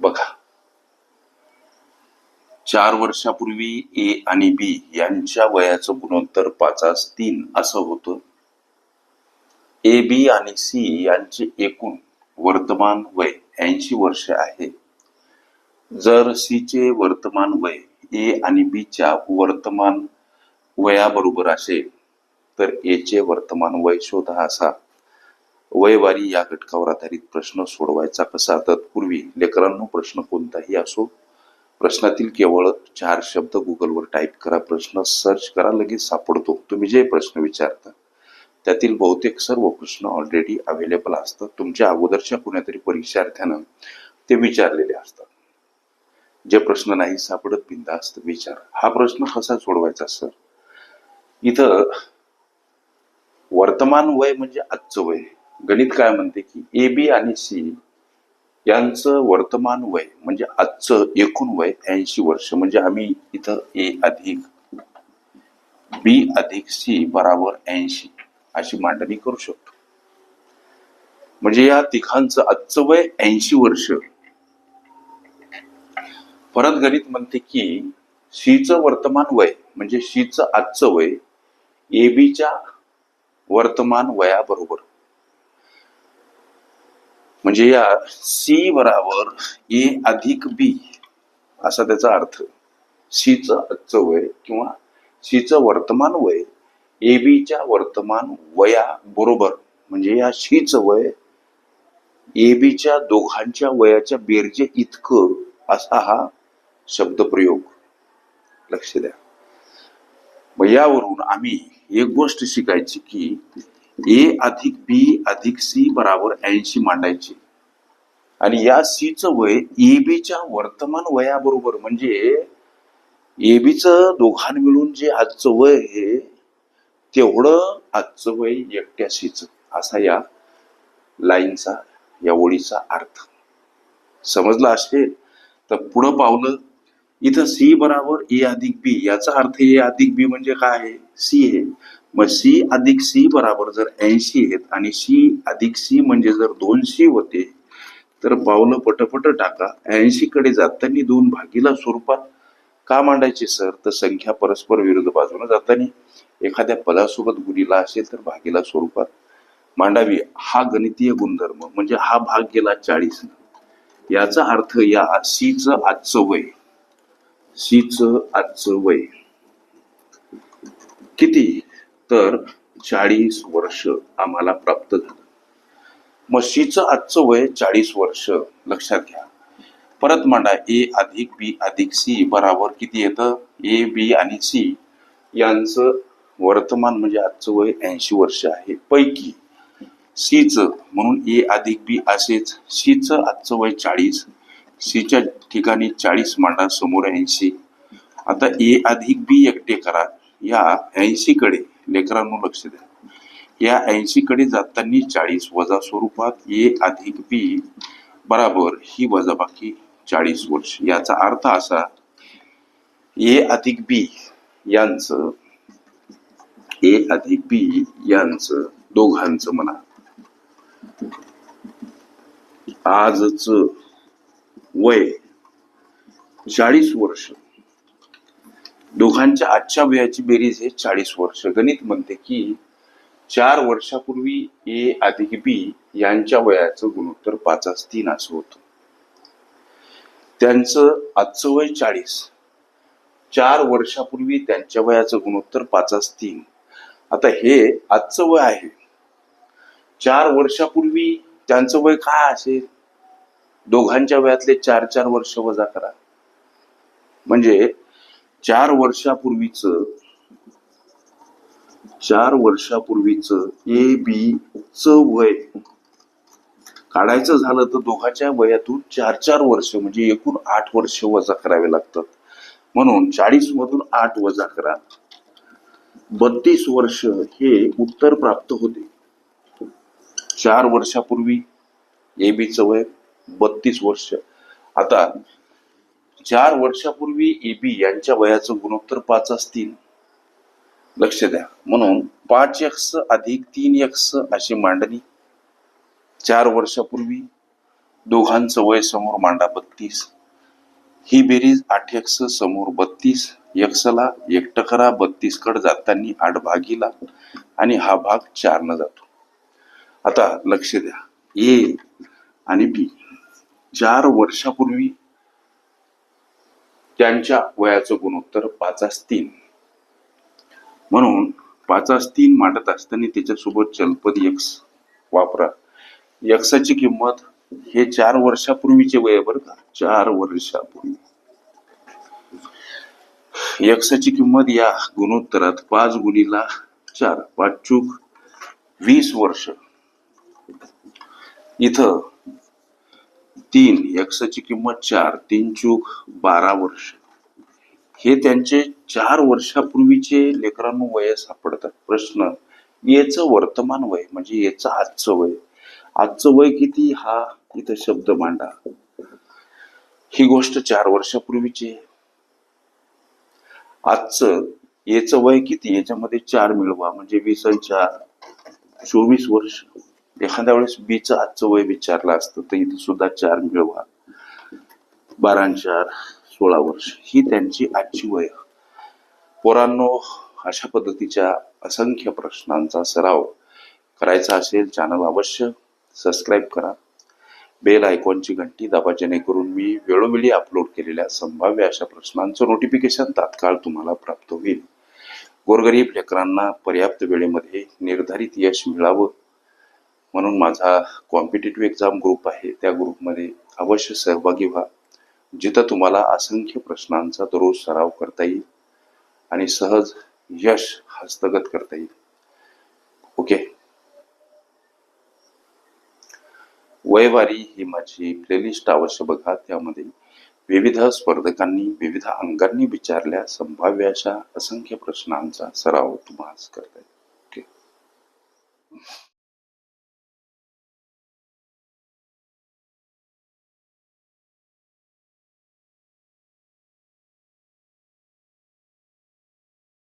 बघा. चार वर्षापूर्वी ए आणि बी यांच्या वयाचं गुणोत्तर पाचास तीन असं होतं. ए बी आणि सी यांचे एकूण वर्तमान वय ऐंशी वर्ष आहे. जर सी चे वर्तमान वय ए आणि बी च्या वर्तमान वयाबरोबर असेल तर एचे वर्तमान वय शोधा असा. वयवारी या घटकावर आधारित प्रश्न सोडवायचा कसा? तत्पूर्वी लेकरांनो प्रश्न कोणताही असो प्रश्नातील केवळ चार शब्द गुगलवर टाईप करा प्रश्न सर्च करा लगेच सापडतो. तुम्ही जे प्रश्न विचारता त्यातील बहुतेक सर्व प्रश्न ऑलरेडी अवेलेबल असतात. तुमच्या अगोदरच्या कुण्यातरी परीक्षार्थ्यानं ते विचारलेले असतात. जे प्रश्न नाही सापडत बिंदास्त विचार. हा प्रश्न कसा सोडवायचा सर इथं वर्तमान वय म्हणजे आजचं वय. गणित काय म्हणते की ए बी आणि सी यांचं वर्तमान वय म्हणजे आजचं एकूण वय ऐंशी वर्ष म्हणजे आम्ही इथं ए अधिक बी अधिक सी बराबर ऐंशी अशी मांडणी करू शकतो. म्हणजे या तिघांचं आजचं वय ऐंशी वर्ष. परत गणित म्हणते की सीचं वर्तमान वय म्हणजे सीचं आजचं वय ए बीच्या वर्तमान वयाबरोबर. म्हणजे या सी बराबर ए अधिक बी असा त्याचा अर्थ. सीचं आजचं वय किंवा सीचं वर्तमान वय ए बीच्या वर्तमान वया बरोबर म्हणजे या सीचं वय ए बीच्या दोघांच्या वयाच्या बेरजे इतकं असा हा शब्दप्रयोग. लक्ष द्या. मग यावरून आम्ही एक गोष्ट शिकायची की ए अधिक बी अधिक सी बराबर ऐंशी मांडायची. आणि या च वय ए बीच्या वर्तमान वयाबरोबर म्हणजे ए बीचं दोघां मिळून जे आजचं वय आहे तेवढं आजचं वय एकट्या सीच असा या लाईनचा या ओळीचा अर्थ. समजला असेल? तर पुढं पावलं. इथं सी बराबर ए अधिक बी याचा अर्थ ए अधिक बी म्हणजे काय आहे? सी आहे. मग सी अधिक सी बराबर जर ऐंशी आहेत आणि सी अधिक सी म्हणजे जर दोनशे होते तर पावलं पटपट टाका. ऐंशी कडे जाताना दोन भागीला स्वरूपात का मांडायचे सर? तर संख्या परस्पर विरुद्ध बाजूने जाताना एखाद्या पदासोबत गुणीला असेल तर भागीला स्वरूपात मांडावी. हा गणितीय गुणधर्म म्हणजे हा भाग गेला चाळीस. याचा अर्थ या सीच आजचं वय. सीच आजचं वय. किती? तर चाळीस वर्ष आम्हाला प्राप्त झालं. मग आजचं वय चाळीस वर्ष. लक्षात घ्या. परत मांडा ए अधिक बी अधिक सी बराबर किती येतं? ए बी आणि सी. यांचं वर्तमान म्हणजे आजचं वय ऐंशी वर्ष आहे. पैकी सीच म्हणून ए अधिक बी असेच. सीचं आजचं वय चाळीस. सीच्या ठिकाणी चाळीस मांडा समोर ऐंशी. आता ए अधिक बी एकटे करा. या ऐंशी कडे लेकरांनो लक्ष द्या. या ऐंशी कडे जाताना चाळीस वजा स्वरूपात ए अधिक बी बराबर ही वजाबाकी चाळीस वर्ष. याचा अर्थ असा ए अधिक बी यांचं ए अधिक बी यांचं दोघांचं म्हणा. आजच वय चाळीस वर्ष. दोघांच्या आजच्या वयाची बेरीज हे चाळीस वर्ष. गणित म्हणते की चार वर्षापूर्वी ए अधिक बी यांच्या वयाचं गुणोत्तर पाचास तीन असं होतं. त्यांचं आजचं वय चाळीस. चार वर्षापूर्वी त्यांच्या वयाचं गुणोत्तर पाचास तीन. आता हे आजचं वय आहे. चार वर्षापूर्वी त्यांचं वय काय असेल? दोघांच्या वयातले चार चार वर्ष वजा करा. म्हणजे चार वर्षापूर्वीच चार वर्षापूर्वीच ए बी च वय काढायचं झालं तर दोघांच्या वयातून चार चार वर्ष म्हणजे एकूण आठ वर्ष वजा करावे लागतात. म्हणून चाळीस मधून आठ वजा करा. बत्तीस वर्ष हे उत्तर प्राप्त होते. चार वर्षापूर्वी ए बीचं वय बत्तीस वर्ष. आता चार वर्षापूर्वी ए बी यांच्या वयाचं गुणोत्तर पाच असतील. लक्ष द्या. म्हणून पाच एक्स अधिक तीन एक्स अशी मांडणी. चार वर्षापूर्वी दोघांचं वय समोर मांडा बत्तीस. ही बेरीज आठ एक्स समोर बत्तीस. एक्सला एकटं करा बत्तीस कड जाताना आठ भागीला आणि हा भाग चार न जातो. आता लक्ष द्या. ए आणि बी चार वर्षापूर्वी त्यांच्या वयाचं गुणोत्तर पाचास तीन. म्हणून पाचास तीन मांडत असताना त्याच्यासोबत चलपद यक्स वापरा. यक्साची किंमत हे चार वर्षापूर्वीचे वय बरं का. चार वर्षापूर्वी. यक्साची किंमत या गुणोत्तरात पाच गुणीला चार. पाच चूक वीस वर्ष. इथं तीन यक्साची किंमत चार तीन चूक बारा वर्ष. हे त्यांचे चार वर्षापूर्वीचे लेकरांनो वय सापडतात. प्रश्न याचं वर्तमान वय म्हणजे याचं आजचं वय? आजचं वय किती? हा इथं शब्द मांडा. ही गोष्ट चार वर्षापूर्वीची आहे. आजचं याचं वय किती? याच्यामध्ये चार मिळवा म्हणजे वीस आणि चार. चोवीस वर्ष. एखाद्या वेळेस बीचं आजचं वय विचारलं असतं तर इथं सुद्धा चार मिळवा बारा चार सोळा वर्ष ही त्यांची आजची वय. पोरांनो अशा पद्धतीच्या असंख्य प्रश्नांचा सराव करायचा असेल चॅनल अवश्य सबस्क्राईब करा. बेल आयकॉनची घंटी दाबा जेणेकरून मी वेळोवेळी अपलोड केलेल्या संभाव्य अशा प्रश्नांचं नोटिफिकेशन तात्काळ तुम्हाला प्राप्त होईल. गोरगरीब लेकरांना पर्याप्त वेळेमध्ये निर्धारित यश मिळावं म्हणून माझा कॉम्पिटेटिव्ह एक्झाम ग्रुप आहे. त्या ग्रुपमध्ये अवश्य सहभागी व्हा. जिथं तुम्हाला असंख्य प्रश्नांचा दररोज सराव करता येईल आणि सहज यश हस्तगत करता येईल. ओके? वयवारी ही माझी प्लेलिस्ट अवश्य बघा. त्यामध्ये विविध स्पर्धकांनी विविध अंगांनी विचारल्या संभाव्य अशा असंख्य प्रश्नांचा सराव तुम्हाला करता येईल. ओके?